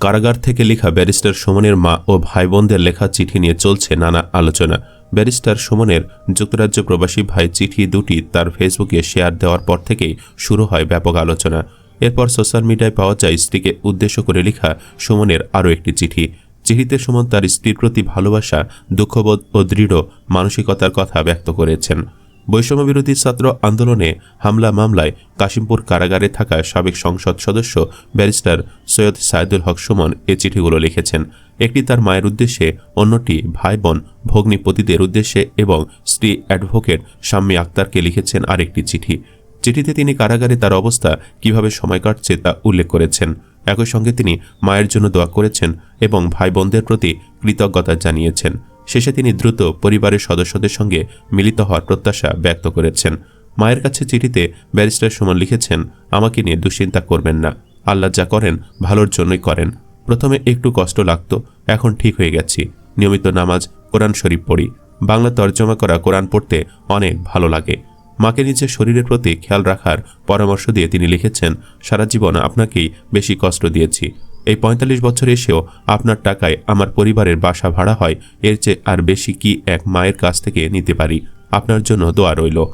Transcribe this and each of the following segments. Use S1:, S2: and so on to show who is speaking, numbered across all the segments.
S1: কারাগার থেকে লেখা ব্যারিস্টার সুমনের মা ও ভাই বোনদের লেখা চিঠি নিয়ে চলছে নানা আলোচনা। ব্যারিস্টার সুমনের যুক্তরাজ্য প্রবাসী ভাই চিঠি দুটি তার ফেসবুকে শেয়ার দেওয়ার পর থেকেই শুরু হয় ব্যাপক আলোচনা। এরপর সোশ্যাল মিডিয়ায় পাওয়া যায় স্ত্রীকে উদ্দেশ্য করে লেখা সুমনের আরও একটি চিঠি। চিঠিতে সুমন তার স্ত্রীর প্রতি ভালোবাসা, দুঃখবোধ ও দৃঢ় মানসিকতার কথা ব্যক্ত করেছেন। বৈষম্য বিরোধী ছাত্র আন্দোলনে হামলা মামলায় কাশিমপুর কারাগারে থাকা সাবেক সংসদ সদস্য ব্যারিস্টার সৈয়দ সাইদুল হক সুমন এ চিঠিগুলো লিখেছেন। একটি তার মায়ের উদ্দেশ্যে, অন্যটি ভাই বোন ভগ্নিপতিদের উদ্দেশ্যে এবং স্ত্রী অ্যাডভোকেট শাম্মী আক্তারকে লিখেছেন আরেকটি চিঠি। চিঠিতে তিনি কারাগারে তার অবস্থা কীভাবে সময় কাটছে তা উল্লেখ করেছেন। একই সঙ্গে তিনি মায়ের জন্য দোয়া করেছেন এবং ভাই বোনদের প্রতি কৃতজ্ঞতা জানিয়েছেন। শেষে তিনি দ্রুত পরিবারের সদস্যদের সঙ্গে মিলিত হওয়ার প্রত্যাশা ব্যক্ত করেছেন। মায়ের কাছে চিঠিতে ব্যারিস্টার সুমন লিখেছেন, আমাকে নিয়ে দুশ্চিন্তা করবেন না। আল্লাহ যা করেন, ভালোর জন্যই করেন। প্রথমে একটু কষ্ট লাগতো, এখন ঠিক হয়ে গেছি। নিয়মিত নামাজ, কোরআন শরীফ পড়ি। বাংলা তর্জমা করা কোরআন পড়তে অনেক ভালো লাগে। মাকে নিজের শরীরের প্রতি খেয়াল রাখার পরামর্শ দিয়ে তিনি লিখেছেন, সারা জীবন আপনাকেই বেশি কষ্ট দিয়েছি। এই পঁয়তাল্লিশ বছর এসেও আপনার টাকায় আমার পরিবারের বাসা ভাড়া হয়, এর চেয়ে আর বেশি কি এক মায়ের কাছ থেকে নিতে পারি? আপনার জন্য দোয়া রইল।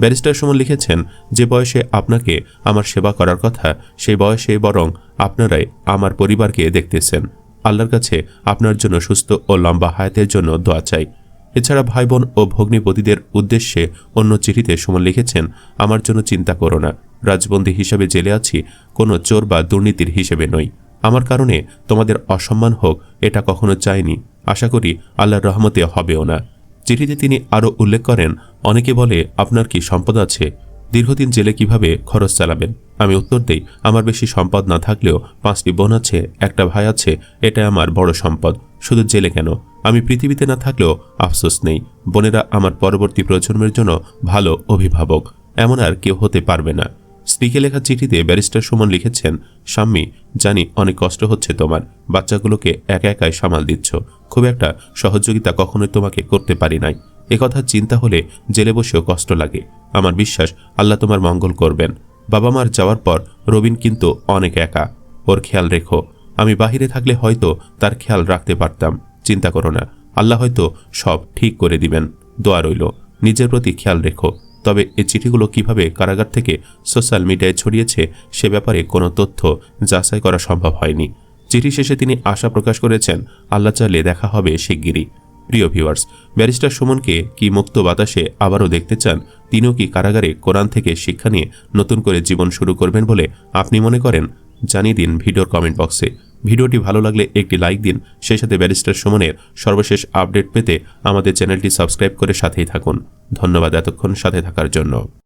S1: ব্যারিস্টার সুমন লিখেছেন, যে বয়সে আপনাকে আমার সেবা করার কথা, সেই বয়সে বরং আপনারাই আমার পরিবারকে দেখতেছেন। আল্লাহর কাছে আপনার জন্য সুস্থ ও লম্বা হায়াতের জন্য দোয়া চাই। এছাড়া ভাই বোন ও ভগ্নিপতিদের উদ্দেশ্যে অন্য চিঠিতে সুমন লিখেছেন, আমার জন্য চিন্তা করো না। রাজবন্দী হিসেবে জেলে আছি, কোনো চোর বা দুর্নীতির হিসেবে নই। আমার কারণে তোমাদের অসম্মান হোক, এটা কখনো চাইনি। আশা করি আল্লাহর রহমতে হবেও না। চিঠিতে তিনি আরও উল্লেখ করেন, অনেকে বলে, আপনার কি সম্পদ আছে? দীর্ঘদিন জেলে কীভাবে খরচ চালাবেন? আমি উত্তর দেই, আমার বেশি সম্পদ না থাকলেও পাঁচটি বোন আছে, একটা ভাই আছে এটা আমার বড় সম্পদ। শুধু জেলে কেন? আমি পৃথিবীতে না থাকলেও আফসোস নেই। বোনেরা আমার পরবর্তী প্রজন্মের জন্য ভালো অভিভাবক। এমন আর কেউ হতে পারবে না। স্ত্রীকে লেখা চিঠিতে ব্যারিস্টার সুমন লিখেছেন, স্বামী, জানি অনেক কষ্ট হচ্ছে তোমার। বাচ্চাগুলোকে একা একাই সামাল দিচ্ছ। খুব একটা সহযোগিতা কখনোই তোমাকে করতে পারি নাই। একথা চিন্তা হলে জেলে বসেও কষ্ট লাগে। আমার বিশ্বাস, আল্লাহ তোমার মঙ্গল করবেন। বাবা মার যাওয়ার পর রবিন কিন্তু অনেক একা। ওর খেয়াল রেখো, আমি বাহিরে থাকলে হয়তো তার খেয়াল রাখতে পারতাম। চিন্তা করো না, আল্লাহ হয়তো সব ঠিক করে দিবেন। দোয়া রইল, নিজের প্রতি খেয়াল রেখো। তবে এই চিঠিগুলো কীভাবে কারাগার থেকে সোশ্যাল মিডিয়ায় ছড়িয়েছে সে ব্যাপারে কোনো তথ্য যাচাই করা সম্ভব হয়নি। চিঠি শেষে তিনি আশা প্রকাশ করেছেন, আল্লাহ চাইলে দেখা হবে শিগগিরই। প্রিয় ভিউয়ার্স, ব্যারিস্টার সুমনকে কি মুক্ত বাতাসে আবারও দেখতে চান? তিনিও কি কারাগারে কোরআন থেকে শিক্ষা নিয়ে নতুন করে জীবন শুরু করবেন বলে আপনি মনে করেন? জানিয়ে দিন ভিডিওর কমেন্ট বক্সে। ভিডিওটি ভালো লাগলে একটি লাইক দিন। সেই সাথে ব্যারিস্টার সুমনের সর্বশেষ আপডেট পেতে আমাদের চ্যানেলটি সাবস্ক্রাইব করে সাথেই থাকুন। ধন্যবাদ এতক্ষণ সাথে থাকার জন্য।